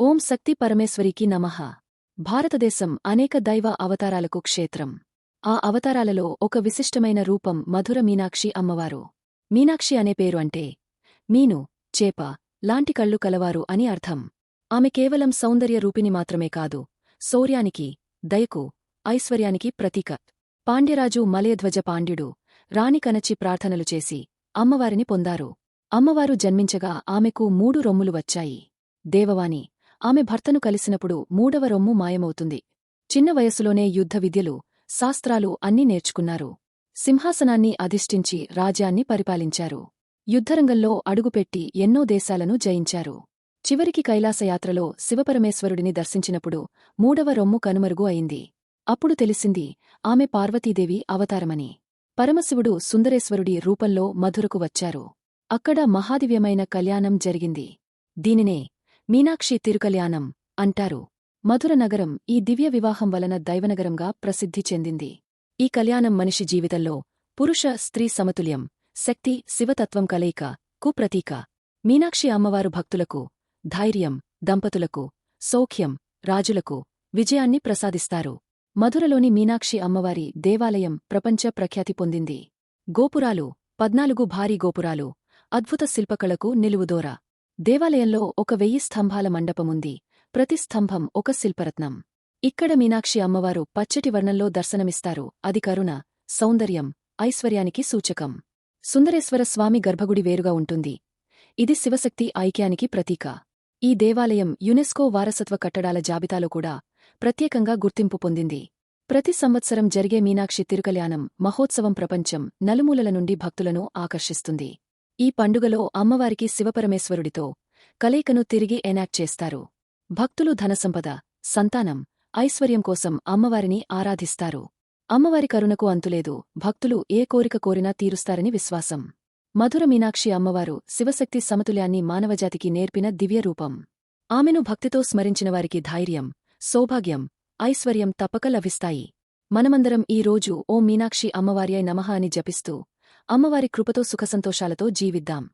ఓం శక్తి పరమేశ్వరికి నమః. భారతదేశం అనేక దైవ అవతారాలకు క్షేత్రం. ఆ అవతారాలలో ఒక విశిష్టమైన రూపం మధుర మీనాక్షి అమ్మవారు. మీనాక్షి అనే పేరు అంటే మీను చేప లాంటి కళ్ళు కలవారు అని అర్థం. ఆమె కేవలం సౌందర్య రూపిణి మాత్రమే కాదు శౌర్యానికి దయకు ఐశ్వర్యానికి ప్రతీక. పాండ్యరాజు మలయధ్వజ పాండ్యుడు రాణి కనచి ప్రార్థనలు చేసి అమ్మవారిని పొందారు. అమ్మవారు జన్మించగా ఆమెకు మూడు రొమ్ములు వచ్చాయి. దేవవాణి ఆమె భర్తను కలిసినప్పుడు మూడవ రొమ్ము మాయమవుతుంది. చిన్న వయసులోనే యుద్ధ విద్యలు శాస్త్రాలు అన్నీ నేర్చుకున్నారు. సింహాసనాన్ని అధిష్ఠించి రాజ్యాన్ని పరిపాలించారు. యుద్ధరంగంలో అడుగుపెట్టి ఎన్నో దేశాలను జయించారు. చివరికి కైలాసయాత్రలో శివపరమేశ్వరుడిని దర్శించినప్పుడు మూడవ రొమ్ము కనుమరుగు అయింది. అప్పుడు తెలిసింది ఆమె పార్వతీదేవి అవతారమని. పరమశివుడు సుందరేశ్వరుడి రూపంలో మధురకు వచ్చారు. అక్కడ మహాదివ్యమైన కళ్యాణం జరిగింది. దీనినే మీనాక్షి తిరుకల్యాణం అంటారు. మధుర నగరం ఈ దివ్య వివాహం వలన దైవనగరంగా ప్రసిద్ధి చెందింది. ఈ కళ్యాణం మనిషి జీవితంలో పురుష స్త్రీ సమతుల్యం శక్తి శివతత్వం కలయిక కు ప్రతీక మీనాక్షి అమ్మవారు భక్తులకు ధైర్యం దంపతులకు సౌఖ్యం రాజులకు విజయాన్ని ప్రసాదిస్తారు. మధురలోని మీనాక్షి అమ్మవారి దేవాలయం ప్రపంచ ప్రఖ్యాతి పొందింది. గోపురాలు పద్నాలుగు భారీ గోపురాలు అద్భుత శిల్పకళకు నిలువుదోర. దేవాలయంలో ఒక వెయ్యి స్తంభాల మండపముంది ప్రతి స్తంభం ఒక శిల్పరత్నం. ఇక్కడ మీనాక్షి అమ్మవారు పచ్చటి వర్ణంలో దర్శనమిస్తారు. అది కరుణ సౌందర్యం ఐశ్వర్యానికి సూచకం. సుందరేశ్వర స్వామి గర్భగుడి వేరుగా ఉంటుంది. ఇది శివశక్తి ఐక్యానికి ప్రతీక. ఈ దేవాలయం యునెస్కో వారసత్వ కట్టడాల జాబితాలో కూడా ప్రత్యేకంగా గుర్తింపు పొందింది. ప్రతి సంవత్సరం జరిగే మీనాక్షి తిరుకల్యాణం మహోత్సవం ప్రపంచం నలుమూలల నుండి భక్తులను ఆకర్షిస్తుంది. ఈ పండుగలో అమ్మవారికి శివపరమేశ్వరుడితో కలయికను తిరిగి ఎనాక్ట్ చేస్తారు. భక్తులు ధనసంపద సంతానం ఐశ్వర్యం కోసం అమ్మవారిని ఆరాధిస్తారు. అమ్మవారి కరుణకు అంతులేదు భక్తులు ఏ కోరిక కోరినా తీరుస్తారని విశ్వాసం. మధుర మీనాక్షి అమ్మవారు శివశక్తి సమతుల్యాన్ని మానవజాతికి నేర్పిన దివ్యరూపం ఆమెను భక్తితో స్మరించినవారికి ధైర్యం సౌభాగ్యం ఐశ్వర్యం తప్పక లభిస్తాయి. మనమందరం ఈ రోజు ఓ మీనాక్షి అమ్మవార్యై నమః అని జపిస్తూ అమ్మవారి కృపతో సుఖసంతోషాలతో జీవిద్దాం.